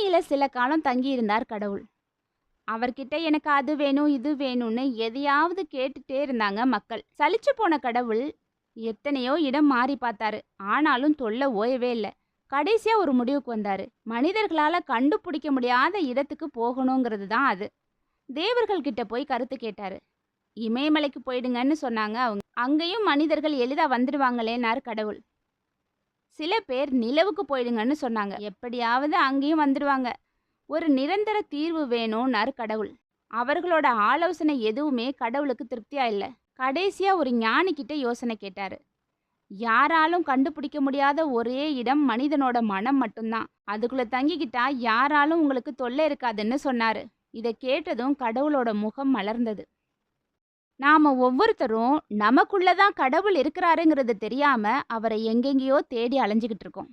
பூமியில் சில காலம் தங்கியிருந்தார் கடவுள். அவர்கிட்ட எனக்கு அது வேணும் இது வேணும்னு எதையாவது கேட்டுட்டே இருந்தாங்க மக்கள். சலிச்சு போன கடவுள் எத்தனையோ இடம் மாறி பார்த்தாரு. ஆனாலும் தொல்லை ஓயவே இல்லை. கடைசியாக ஒரு முடிவுக்கு வந்தார். மனிதர்களால் கண்டுபிடிக்க முடியாத இடத்துக்கு போகணுங்கிறது தான் அது. தேவர்கள்கிட்ட போய் கருத்து கேட்டார். இமயமலைக்கு போயிடுங்கன்னு சொன்னாங்க அவங்க. அங்கேயும் மனிதர்கள் எளிதாக வந்துடுவாங்களேன்னார் கடவுள். சில பேர் நிலவுக்கு போயிடுங்கன்னு சொன்னாங்க. எப்படியாவது அங்கேயும் வந்துடுவாங்க ஒரு நிரந்தர தீர்வு வேணும்னாரு கடவுள். அவர்களோட ஆலோசனை எதுவுமே கடவுளுக்கு திருப்தியா இல்லை. கடைசியா ஒரு ஞானிக்கிட்ட யோசனை கேட்டாரு. யாராலும் கண்டுபிடிக்க முடியாத ஒரே இடம் மனிதனோட மனம் மட்டும்தான். அதுக்குள்ள தங்கிக்கிட்டா யாராலும் உங்களுக்கு தொல்லை இருக்காதுன்னு சொன்னாரு. இதை கேட்டதும் கடவுளோட முகம் மலர்ந்தது. நாம ஒவ்வொருத்தரும் நமக்குள்ளதான் கடவுள் இருக்கிறாருங்கிறது தெரியாம அவரை எங்கெங்கேயோ தேடி அலைஞ்சுக்கிட்டு இருக்கோம்.